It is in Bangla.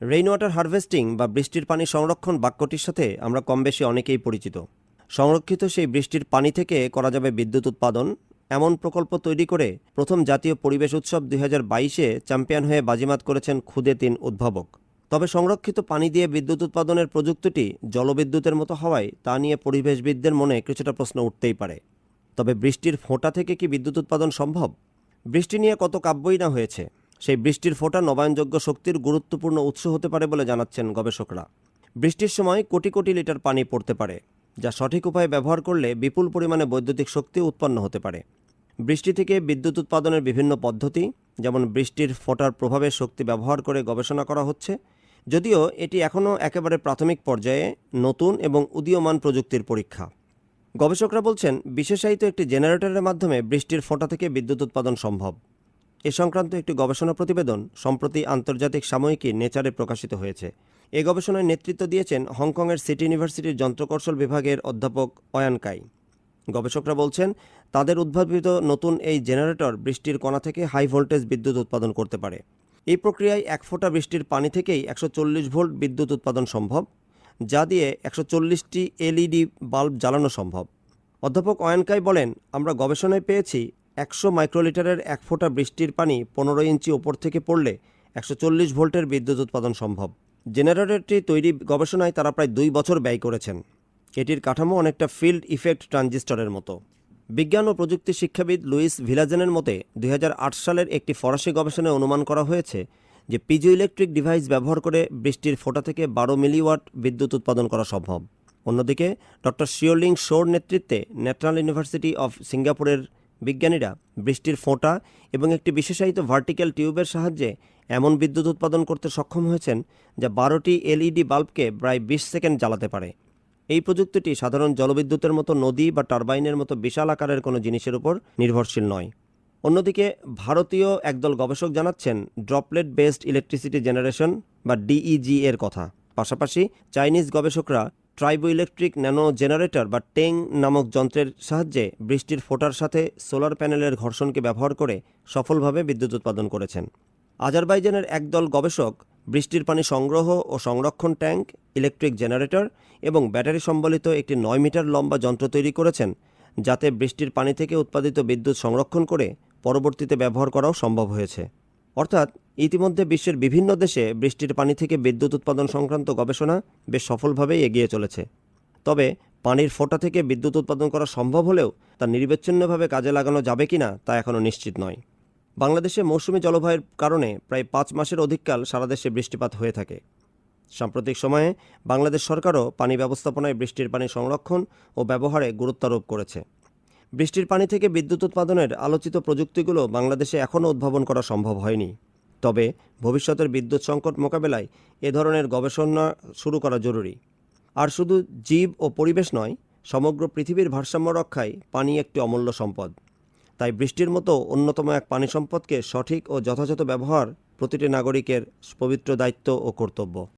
রেইন ওয়াটার হারভেস্টিং বা বৃষ্টির পানি সংরক্ষণ বাক্যটির সাথে আমরা কম বেশি অনেকেই পরিচিত। সংরক্ষিত সেই বৃষ্টির পানি থেকে করা যাবে বিদ্যুৎ উৎপাদন। এমন প্রকল্প তৈরি করে প্রথম জাতীয় পরিবেশ উৎসব দুই হাজার বাইশে চ্যাম্পিয়ন হয়ে বাজিমাত করেছেন খুদে তিন উদ্ভাবক। তবে সংরক্ষিত পানি দিয়ে বিদ্যুৎ উৎপাদনের প্রযুক্তিটি জলবিদ্যুতের মতো হওয়ায় তা নিয়ে পরিবেশবিদদের মনে কিছুটা প্রশ্ন উঠতেই পারে। তবে বৃষ্টির ফোঁটা থেকে কি বিদ্যুৎ উৎপাদন সম্ভব? বৃষ্টি নিয়ে কত কাব্যই না হয়েছে। সেই বৃষ্টির ফোঁটা নবায়নযোগ্য শক্তির গুরুত্বপূর্ণ উৎস হতে পারে বলে জানাচ্ছেন গবেষকরা। বৃষ্টির সময় কোটি কোটি লিটার পানি পড়তে পারে, যা সঠিক উপায়ে ব্যবহার করলে বিপুল পরিমাণে বৈদ্যুতিক শক্তি উৎপন্ন হতে পারে। বৃষ্টি থেকে বিদ্যুৎ উৎপাদনের বিভিন্ন পদ্ধতি, যেমন বৃষ্টির ফোঁটার প্রভাবে শক্তি ব্যবহার করে গবেষণা করা হচ্ছে, যদিও এটি এখনও একেবারে প্রাথমিক পর্যায়ে নতুন এবং উদীয়মান প্রযুক্তির পরীক্ষা। গবেষকরা বলছেন, বিশেষায়িত একটি জেনারেটরের মাধ্যমে বৃষ্টির ফোঁটা থেকে বিদ্যুৎ উৎপাদন সম্ভব। এ সংক্রান্ত একটি গবেষণা প্রতিবেদন সম্প্রতি আন্তর্জাতিক সাময়িকী নেচারে প্রকাশিত হয়েছে। এ গবেষণায় নেতৃত্ব দিয়েছেন হংকংয়ের সিটি ইউনিভার্সিটির যন্ত্রকৌশল বিভাগের অধ্যাপক অয়ান কাই। গবেষকরা বলছেন, তাদের উদ্ভাবিত নতুন এই জেনারেটর বৃষ্টির কণা থেকে হাই ভোল্টেজ বিদ্যুৎ উৎপাদন করতে পারে। এই প্রক্রিয়ায় এক ফোঁটা বৃষ্টির পানি থেকেই একশো চল্লিশ ভোল্ট বিদ্যুৎ উৎপাদন সম্ভব, যা দিয়ে একশো চল্লিশটি এলইডি বাল্ব জ্বালানো সম্ভব। অধ্যাপক অয়নকাই বলেন, আমরা গবেষণায় পেয়েছি একশো মাইক্রোলিটারের এক ফোঁটা বৃষ্টির পানি পনেরো ইঞ্চি ওপর থেকে পড়লে একশো চল্লিশ ভোল্টের বিদ্যুৎ উৎপাদন সম্ভব। জেনারেটরটি তৈরি গবেষণায় তারা প্রায় দুই বছর ব্যয় করেছেন। এটির কাঠামো অনেকটা ফিল্ড ইফেক্ট ট্রানজিস্টরের মতো। বিজ্ঞান ও প্রযুক্তি শিক্ষাবিদ লুইস ভিলাজেনের মতে, দুই হাজার আট সালের একটি ফরাসি গবেষণায় অনুমান করা হয়েছে যে পিজো ইলেকট্রিক ডিভাইস ব্যবহার করে বৃষ্টির ফোঁটা থেকে বারো মিলিওয়াট বিদ্যুৎ উৎপাদন করা সম্ভব। অন্যদিকে, ডক্টর শিওলিং শোর নেতৃত্বে ন্যাশনাল ইউনিভার্সিটি অফ সিঙ্গাপুরের বিজ্ঞানীরা বৃষ্টির ফোঁটা এবং একটি বিশেষায়িত ভার্টিক্যাল টিউবের সাহায্যে এমন বিদ্যুৎ উৎপাদন করতে সক্ষম হয়েছেন যা বারোটি এলইডি বাল্বকে প্রায় বিশ সেকেন্ড জ্বালাতে পারে। এই প্রযুক্তিটি সাধারণ জলবিদ্যুতের মতো নদী বা টারবাইনের মতো বিশাল আকারের কোনো জিনিসের উপর নির্ভরশীল নয়। অন্যদিকে ভারতীয় একদল গবেষক জানাচ্ছেন ড্রপলেট বেসড ইলেকট্রিসিটি জেনারেশন বা ডিইজি এর কথা। পাশাপাশি চাইনিজ গবেষকরা ট্রাইবো ইলেকট্রিক ন্যানো জেনারেটর বা টেং নামক যন্ত্রের সাহায্যে বৃষ্টির ফোটার সাথে সোলার প্যানেলের ঘর্ষণকে ব্যবহার করে সফলভাবে বিদ্যুৎ উৎপাদন করেছেন। আজারবাইজানের একদল গবেষক বৃষ্টির পানি সংগ্রহ ও সংরক্ষণ ট্যাঙ্ক, ইলেকট্রিক জেনারেটর এবং ব্যাটারি সম্বলিত একটি নয় মিটার লম্বা যন্ত্র তৈরি করেছেন, যাতে বৃষ্টির পানি থেকে উৎপাদিত বিদ্যুৎ সংরক্ষণ করে পরবর্তীতে ব্যবহার করাও সম্ভব হয়েছে। অর্থাৎ ইতিমধ্যে বিশ্বের বিভিন্ন দেশে বৃষ্টির পানি থেকে বিদ্যুৎ উৎপাদন সংক্রান্ত গবেষণা বেশ সফলভাবেই এগিয়ে চলেছে। তবে পানির ফোঁটা থেকে বিদ্যুৎ উৎপাদন করা সম্ভব হলেও তা নির্বিচ্ছিন্নভাবে কাজে লাগানো যাবে কিনা তা এখনও নিশ্চিত নয়। বাংলাদেশে মৌসুমি জলবায়ুর কারণে প্রায় পাঁচ মাসের অধিককাল সারা দেশে বৃষ্টিপাত হয়ে থাকে। সাম্প্রতিক সময়ে বাংলাদেশ সরকারও পানি ব্যবস্থাপনায় বৃষ্টির পানি সংরক্ষণ ও ব্যবহারে গুরুত্বারোপ করেছে। বৃষ্টির পানি থেকে বিদ্যুৎ উৎপাদনের আলোচিত প্রযুক্তিগুলো বাংলাদেশে এখনও উদ্ভাবন করা সম্ভব হয়নি। তবে ভবিষ্যতের বিদ্যুৎ সংকট মোকাবেলায় এ ধরনের গবেষণা শুরু করা জরুরি। আর শুধু জীব ও পরিবেশ নয়, সমগ্র পৃথিবীর ভারসাম্য রক্ষায় পানি একটি অমূল্য সম্পদ। তাই বৃষ্টির মতো অন্যতম এক পানি সম্পদকে সঠিক ও যথাযথ ব্যবহার প্রতিটি নাগরিকের পবিত্র দায়িত্ব ও কর্তব্য।